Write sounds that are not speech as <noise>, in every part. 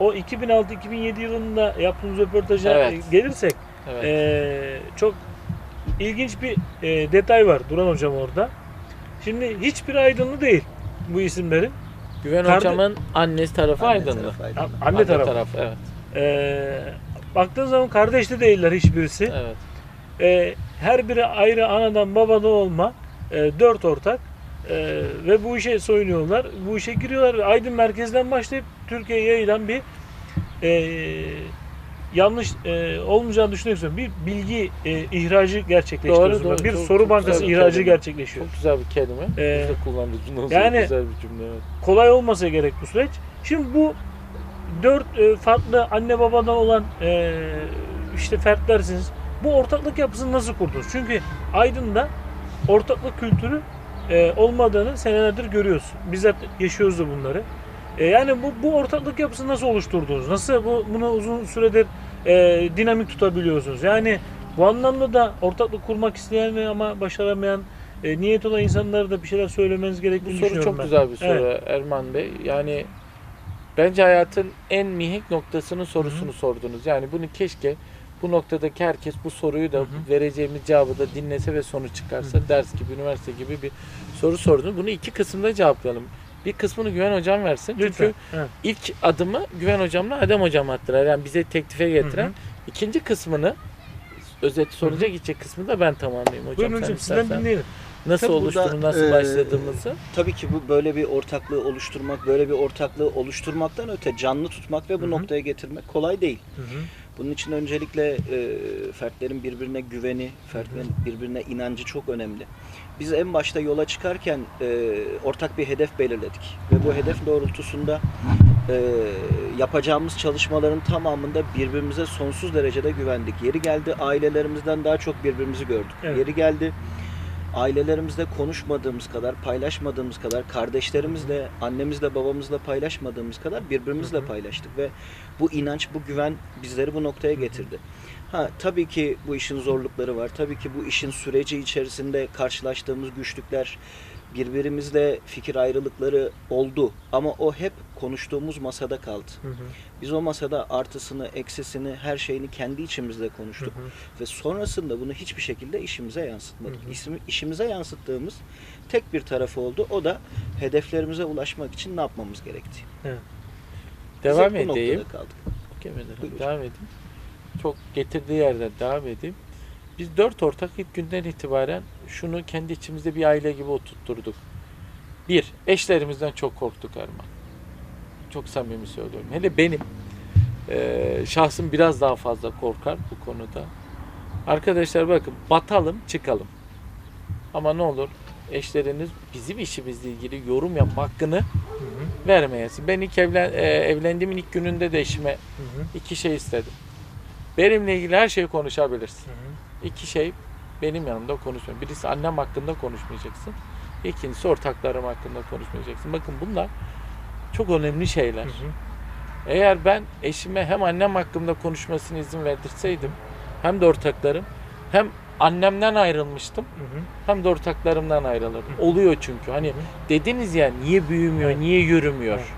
o 2006-2007 yılında yaptığımız röportaja Evet. gelirsek Evet. e, çok ilginç bir e, detay var Duran hocam orada. Şimdi hiçbir aydınlı değil bu isimlerin. Güven karde- hocamın annesi tarafı Anne Aydınlı. tarafı Aydınlı. A- Anne, tarafı. evet. E, baktığın zaman kardeş de değiller hiçbirisi. Evet. E, her biri ayrı anadan babadan olma e, dört ortak E, ve bu işe soyunuyorlar. Bu işe giriyorlar ve Aydın merkezden başlayıp Türkiye'ye yayılan bir e, yanlış e, olmayacağını düşünüyorum. Bir bilgi e, ihracı gerçekleştiriyoruz. Doğru, doğru. Bir Çok- soru çok bankası güzel bir ihracı kelime. gerçekleşiyor. Çok güzel bir kelime. Ee, Biz de kullandık. Yani- güzel bir cümle. Evet. Kolay olmasa gerek bu süreç. Şimdi bu dört e, farklı anne babadan olan e, işte fertlersiniz. Bu ortaklık yapısını nasıl kurdunuz? Çünkü Aydın'da ortaklık kültürü e, olmadığını senelerdir görüyoruz. Bizzat yaşıyoruz da bunları. E, yani bu, bu ortaklık yapısını nasıl oluşturdunuz? Nasıl bu, bunu uzun süredir e, dinamik tutabiliyorsunuz? Yani bu anlamda da ortaklık kurmak isteyen ve ama başaramayan e, niyet olan insanlara da bir şeyler söylemeniz Bu gerektiğini soru düşünüyorum çok ben. güzel bir soru Evet. Erman Bey. Yani bence hayatın en mihenk noktasının sorusunu sordunuz. Yani bunu keşke bu noktadaki herkes bu soruyu da Hı hı. vereceğimiz cevabı da dinlese ve sonuç çıkarsa Hı hı. ders gibi, üniversite gibi bir soru sordunuz. Bunu iki kısımda cevaplayalım. Bir kısmını Güven Hocam versin. Lütfen. Çünkü Evet. ilk adımı Güven Hocam'la Adem Hocam attılar. Yani bize teklife getiren. Hı hı. İkinci kısmını özet sonuca gidecek kısmı da ben tamamlayayım hocam. Buyurun hocam sizden dinleyelim. Nasıl Tabii burada, nasıl eee, başladığımızı. Tabii ki bu böyle bir ortaklığı oluşturmak, böyle bir ortaklığı oluşturmaktan öte canlı tutmak ve bu Hı hı. noktaya getirmek kolay değil. Hı hı. Bunun için öncelikle e, fertlerin birbirine güveni, fertlerin birbirine inancı çok önemli. Biz en başta yola çıkarken e, ortak bir hedef belirledik ve bu hedef doğrultusunda e, yapacağımız çalışmaların tamamında birbirimize sonsuz derecede güvendik. Yeri geldi ailelerimizden daha çok birbirimizi gördük. Evet. Yeri geldi ailelerimizle konuşmadığımız kadar, paylaşmadığımız kadar, kardeşlerimizle, annemizle, babamızla paylaşmadığımız kadar birbirimizle Hı hı. paylaştık ve bu inanç, bu güven bizleri bu noktaya getirdi. Ha tabii ki bu işin zorlukları var. Tabii ki bu işin süreci içerisinde karşılaştığımız güçlükler, birbirimizle fikir ayrılıkları oldu ama o hep konuştuğumuz masada kaldı. Hı hı. Biz o masada artısını, eksisini, her şeyini kendi içimizde konuştuk Hı hı. ve sonrasında bunu hiçbir şekilde işimize yansıtmadık. Hı hı. İsmi- işimize yansıttığımız tek bir tarafı oldu. O da hedeflerimize ulaşmak için ne yapmamız gerektiği. Devam edeyim. kaldık. Devam edeyim. Çok getirdiği yerden devam edeyim. Biz dört ortak ilk günden itibaren şunu kendi içimizde bir aile gibi oturtturduk. Bir, eşlerimizden çok korktuk Erman. Çok samimi söylüyorum. Hele benim eee şahsım biraz daha fazla korkar bu konuda. Arkadaşlar bakın batalım çıkalım. Ama ne olur eşleriniz bizim işimizle ilgili yorum yapma hakkını Hı hı. vermeyesin. Ben ilk evlen, e, evlendiğimin ilk gününde de eşime Hı hı. iki şey istedim. Benimle ilgili her şeyi konuşabilirsin. Hı hı. İki şey benim yanımda konuşmuyor. Birisi annem hakkında konuşmayacaksın. İkincisi ortaklarım hakkında konuşmayacaksın. Bakın bunlar çok önemli şeyler. Hı hı. Eğer ben eşime hem annem hakkında konuşmasına izin verdirseydim hem de ortaklarım hem annemden ayrılmıştım Hı hı. hem de ortaklarımdan ayrılırdım. Hı. Oluyor çünkü. Hani Hı hı. dediniz ya niye büyümüyor, Evet. niye yürümüyor? Evet.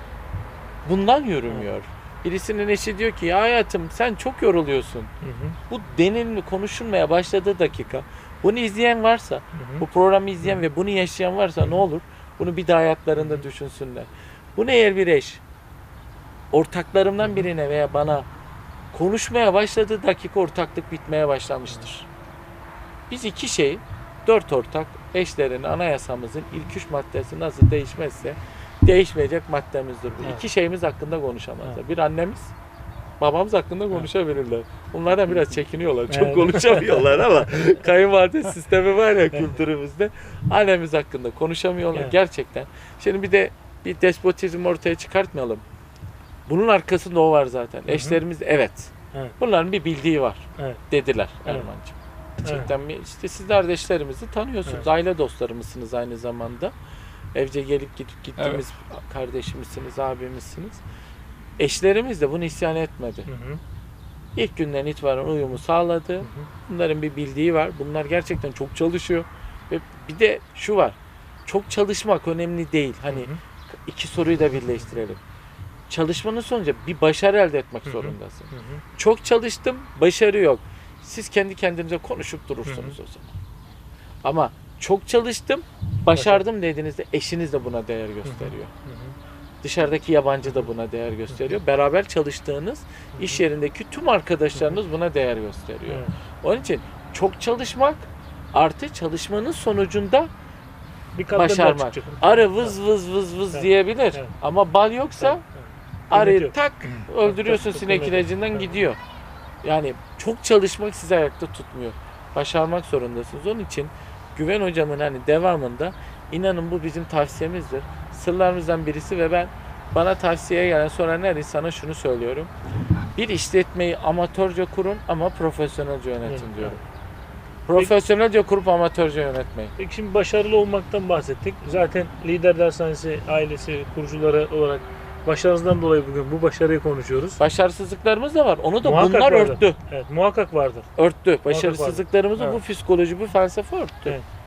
Bundan yürümüyor. Birisinin eşi diyor ki ya hayatım sen çok yoruluyorsun. Hı hı. Bu denilmi konuşulmaya başladığı dakika bunu izleyen varsa, Hı hı. bu programı izleyen ve bunu yaşayan varsa ne olur? Bunu bir daha hayatlarında düşünsünler. Bu ne eğer bir eş ortaklarımdan birine veya bana konuşmaya başladığı dakika ortaklık bitmeye başlamıştır. Biz iki şey, dört ortak eşlerin anayasamızın ilk üç maddesi nasıl değişmezse değişmeyecek maddemizdir bu. Evet. İki şeyimiz hakkında konuşamazlar. Evet. Bir annemiz, babamız hakkında konuşabilirler. Bunlardan biraz çekiniyorlar. Çok Evet. konuşamıyorlar ama <laughs> kayınvalide sistemi var ya kültürümüzde. Annemiz hakkında konuşamıyorlar Evet. gerçekten. Şimdi bir de bir despotizm ortaya çıkartmayalım. Bunun arkasında o var zaten. hı. Eşlerimiz evet. Evet. Bunların bir bildiği var Evet. dediler Evet. Erman'cığım. Gerçekten bir- işte sizler de eşlerimizi tanıyorsunuz. Evet. Aile dostlarımızsınız aynı zamanda. Evce gelip gidip gittiğimiz kardeşimizsiniz, abimizsiniz. Eşlerimiz de bunu isyan etmedi. Hı hı. İlk günden itibaren uyumu sağladı. Hı hı. Bunların bir bildiği var. Bunlar gerçekten çok çalışıyor. Ve bir de şu var. Çok çalışmak önemli değil. Hani Hı hı. iki soruyu da birleştirelim. çalışmanın sonucu bir başarı elde etmek Hı hı. zorundasın. Hı hı. Çok çalıştım, başarı yok. Siz kendi kendinize konuşup durursunuz Hı o zaman. Ama çok çalıştım, başardım dediğinizde eşiniz de buna değer gösteriyor. Hı hı. Dışarıdaki yabancı da buna değer gösteriyor. Beraber çalıştığınız iş yerindeki tüm arkadaşlarınız buna değer gösteriyor. Evet. Onun için çok çalışmak artı çalışmanın sonucunda Bir başarmak. Arı vız vız vız vız Evet. diyebilir Evet. ama bal yoksa Evet, evet. arıyı tak <clears throat> öldürüyorsun Tak, sinek ilacından Evet. gidiyor. Yani çok çalışmak sizi ayakta tutmuyor. Başarmak zorundasınız. Onun için Güven hocamın hani devamında inanın bu bizim tavsiyemizdir. Sırlarımızdan birisi ve ben bana tavsiye gelen soran her insana şunu söylüyorum. Bir işletmeyi amatörce kurun ama profesyonelce yönetin Evet, diyorum. Profesyonelce kurup amatörce yönetmeyin. Peki şimdi başarılı olmaktan bahsettik. Zaten Lider Dershanesi ailesi, kurucuları olarak başarınızdan dolayı bugün bu başarıyı konuşuyoruz. Başarısızlıklarımız da var. Onu da Muhakkak bunlar vardır. örttü. Evet, muhakkarıkı vardır. Örttü. Başarısızlıklarımızı Evet. bu psikoloji, bu felsefe örttü. Evet.